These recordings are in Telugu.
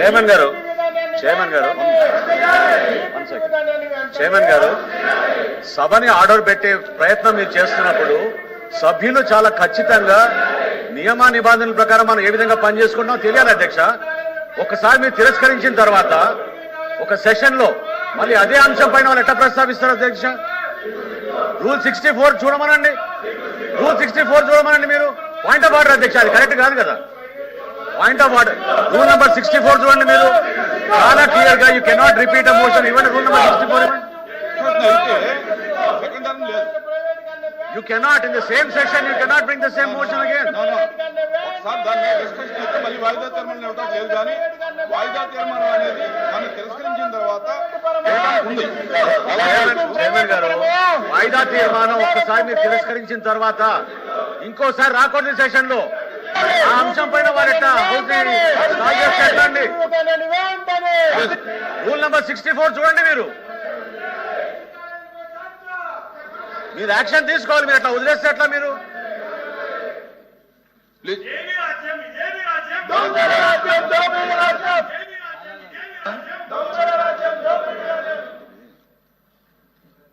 చైర్మన్ గారు. చైర్మన్ గారు. చైర్మన్ గారు సభని ఆర్డర్ పెట్టే ప్రయత్నం మీరు చేస్తున్నప్పుడు సభ్యులు చాలా ఖచ్చితంగా నియమ నిబంధనల ప్రకారం మనం ఏ విధంగా పనిచేసుకుంటామో తెలియాలి అధ్యక్ష. ఒకసారి మీరు తిరస్కరించిన తర్వాత ఒక సెషన్లో మళ్ళీ అదే అంశం పైన వాళ్ళు ఎట్లా ప్రస్తావిస్తారు అధ్యక్ష? రూల్ సిక్స్టీ ఫోర్ చూడమనండి. రూల్ సిక్స్టీ ఫోర్ చూడమనండి మీరు. పాయింట్ ఆఫ్ ఆర్డర్ అధ్యక్ష అది కరెక్ట్ కాదు కదా? Point of order. Rule number sixty four చూడండి మీరు. చాలా క్లియర్గా you cannot repeat a motion ఇవ్వండి rule number sixty four you cannot in the same session you cannot bring the same motion again దాన్ని డిస్కషన్ మళ్ళీ వాయిదా తీర్మానం ఇవ్వడం లేదు కానీ వాయిదా తీర్మానం అనేది దాన్ని తిరస్కరించిన తర్వాత చేయడానికి ఉంది చైర్మన్ గారు వాయిదా తీర్మానం ఒక్కసారి మీరు తిరస్కరించిన తర్వాత ఇంకోసారి రాకూడదు సెషన్లో ఆ అంశం పైన వారు ఎట్లా ఎట్లా అండి రూల్ నెంబర్ సిక్స్టీ ఫోర్ చూడండి మీరు. మీరు యాక్షన్ తీసుకోవాలి మీరు ఎట్లా వదిలేస్తే ఎట్లా మీరు?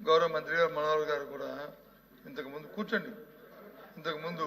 గౌరవ మంత్రి గారు మనోహర్ గారు కూడా ఇంతకు ముందు కూర్చోండి. ఇంతకు ముందు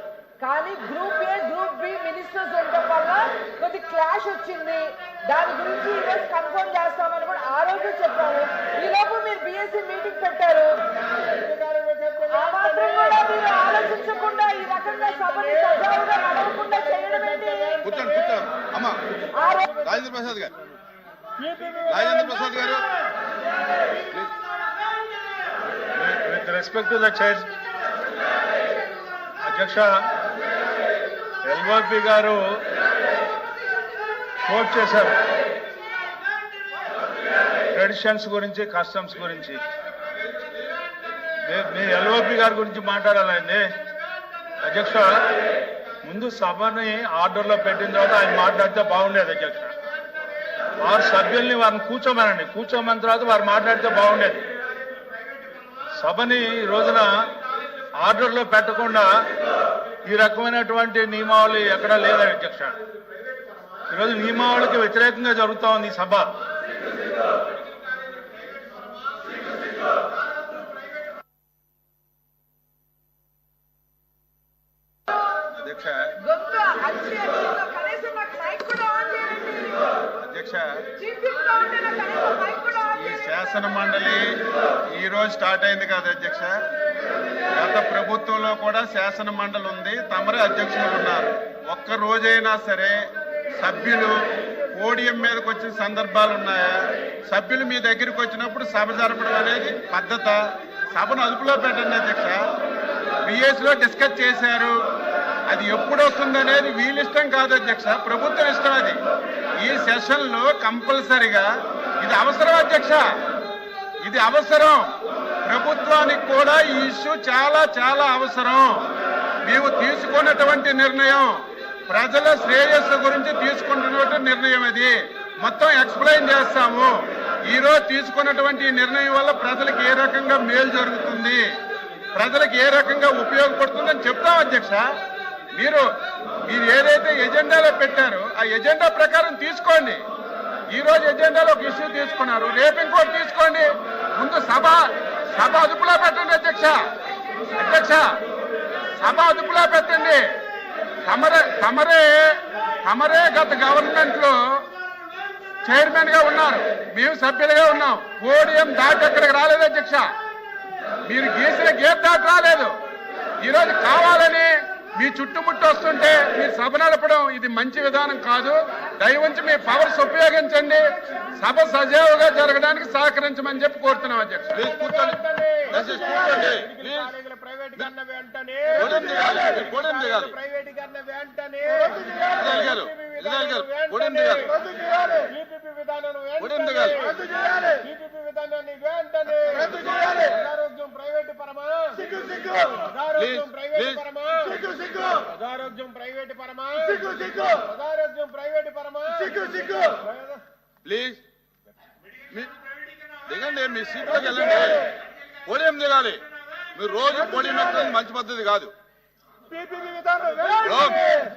కానీ group A group B ministers ఉండటం వల్ల కొద్ది క్లాష్ వచ్చింది. దాని గురించి ఈరోజు కన్ఫర్మ్ చేస్తామని కూడా ఆ రోజు చెప్పాము ఈ లోపు మీరు బిఎస్సీ మీటింగ్ పెట్టారు. ఆ మాత్రం కూడా మీరు ఆలోచించకుండా ఈ రకంగా సభని సజావుగా నడవకుండా చేయడం ఏంటి? ఆ రోజు రాజేంద్ర ప్రసాద్ గారు. రాజేంద్ర ప్రసాద్ గారు. With respect to the chair, అధ్యక్ష ఎల్ఓపి గారు కోట్ చేశారు. ట్రెడిషన్స్ గురించి కస్టమ్స్ గురించి. మీ- మీ ఎల్ఓపి గారి గురించి మాట్లాడాలండి. అధ్యక్ష ముందు సభని ఆర్డర్లో పెట్టిన తర్వాత ఆయన మాట్లాడితే బాగుండేది అధ్యక్ష. వారు సభ్యుల్ని వారిని కూర్చోమనండి. కూర్చోమన్న తర్వాత వారు మాట్లాడితే బాగుండేది. సభని ఈ రోజున ఆర్డర్లో పెట్టకుండా ఈ రకమైనటువంటి నియమావళి ఎక్కడా లేదా అధ్యక్ష. ఈరోజు నియమావళికి వ్యతిరేకంగా జరుగుతా ఉంది ఈ సభ. అధ్యక్ష. అధ్యక్ష. ఈ శాసన మండలి ఈ రోజు స్టార్ట్ అయింది కాదు అధ్యక్ష. గత ప్రభుత్వంలో కూడా శాసన మండలి ఉంది. తమరే అధ్యక్షులు ఉన్నారు. ఒక్క రోజైనా సరే సభ్యులు పోడియం మీదకి వచ్చిన సందర్భాలు ఉన్నాయా? సభ్యులు మీ దగ్గరికి వచ్చినప్పుడు సభ జరపడం అనేది పద్ధత. సభను అదుపులో పెట్టండి అధ్యక్ష. బిఎస్లో డిస్కస్ చేశారు. అది ఎప్పుడు వస్తుంది అనేది వీళ్ళిష్టం కాదు అధ్యక్ష. ప్రభుత్వం ఇష్టం అది. ఈ సెషన్లో కంపల్సరిగా ఇది అవసరం అధ్యక్ష. ఇది అవసరం. ప్రభుత్వానికి కూడా ఈ ఇష్యూ చాలా చాలా అవసరం. మేము తీసుకున్నటువంటి నిర్ణయం ప్రజల శ్రేయస్సు గురించి తీసుకుంటున్నటువంటి నిర్ణయం అది మొత్తం ఎక్స్ప్లెయిన్ చేస్తాము. ఈ రోజు తీసుకున్నటువంటి ఈ నిర్ణయం వల్ల ప్రజలకు ఏ రకంగా మేలు జరుగుతుంది? ప్రజలకు ఏ రకంగా ఉపయోగపడుతుందని చెప్తాం అధ్యక్ష. మీరు మీరు ఏదైతే ఎజెండాలో పెట్టారో ఆ ఎజెండా ప్రకారం తీసుకోండి. ఈ రోజు ఎజెండాలో ఒక ఇష్యూ తీసుకున్నారు. రేపు ఇంకోటి తీసుకోండి. ముందు సభ సభ అదుపులో పెట్టండి అధ్యక్ష. అధ్యక్ష సభ అదుపులో పెట్టండి. తమరే తమరే తమరే గత గవర్నమెంట్లో చైర్మన్గా ఉన్నారు. మేము సభ్యులుగా ఉన్నాం. పోడియం దాటి అక్కడికి రాలేదు అధ్యక్ష. మీరు గీసిన గీత దాటి రాలేదు. ఈరోజు కావాలని మీ చుట్టుముట్టు వస్తుంటే మీరు సభ నడపడం ఇది మంచి విధానం కాదు దయవుంచి మీ పవర్స్ ఉపయోగించండి సభ సజావుగా జరగడానికి సహకరించమని చెప్పి కోరుతున్నాం అధ్యక్ష ప్రజారోగ్యం ప్రైవేటు పరమా? ప్రైవేటు. పరమా? ప్రజారోగ్యం ప్రైవేటు ప్లీజ్. మీ- దిగండి మీ సీట్లోకి వెళ్ళండి. పోడియం దిగాలి? మీరు రోజు పోడియం ఎక్కడం మంచి పద్ధతి కాదు.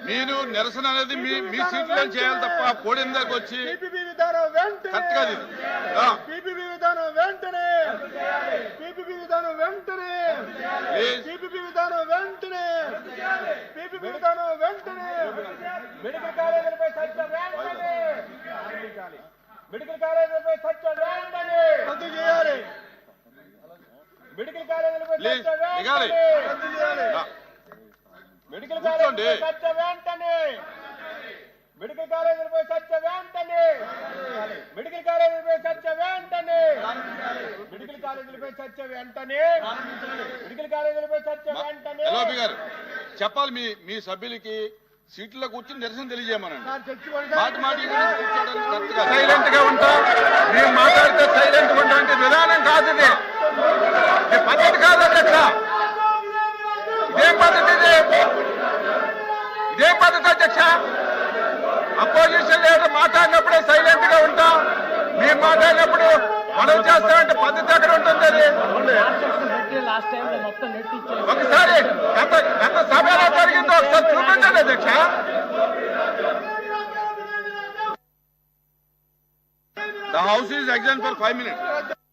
మీరు నిరసన అనేది మీ మీ సీట్లో చేయాలి తప్ప పోడియం దగ్గర వచ్చి? టీపీపీ విధానం వెంటనే. కరెక్ట్ కాదు ఇది విధానం వెంటనే. విధానం వెంటనే ప్లీజ్ టీపీపీ విధానం వెంటనే విధానం వెంటనే. మెడికల్ కాలేజీలపై చర్చ వెంటనే. మెడికల్ కాలేజీలపై చర్చ వెంటనే. రద్దు చేయాలి. మెడికల్ కాలేజీలపై చర్చ వెంటనే. రద్దు చేయాలి. మెడికల్. కాలేజీలపై చర్చ వెంటనే. మెడికల్ కాలేజీలపై చర్చ వెంటనే. మెడికల్ కాలేజీలపై చర్చ వెంటనే. మెడికల్ కాలేజీలపై చర్చ వెంటనే. మెడికల్ కాలేజీలపై చర్చ వెంటనే. చెప్పాలి మీ మీ సభ్యులకి సీట్లో కూర్చుని నిరసన తెలియజేయమనండి. మాటి సైలెంట్గా ఉంటాం. మేము మాట్లాడితే సైలెంట్గా ఉన్నటువంటి విధానం కాదు ఇది. ఇది పద్ధతి కాదు అధ్యక్ష. ఇదేం పద్ధతి ఇది. ఇదేం పద్ధతి అధ్యక్ష. అపోజిషన్ లీడర్ మాట్లాడినప్పుడే సైలెంట్గా ఉంటాం. మేము మాట్లాడినప్పుడు మనం చేస్తామంటే పద్ధతి ఎక్కడ ఉంటుంది అది ఒకసారి గత గత సభ ఎలా జరిగిందో ఒకసారి చూపించండి అధ్యక్ష The house is adjourned for five minutes.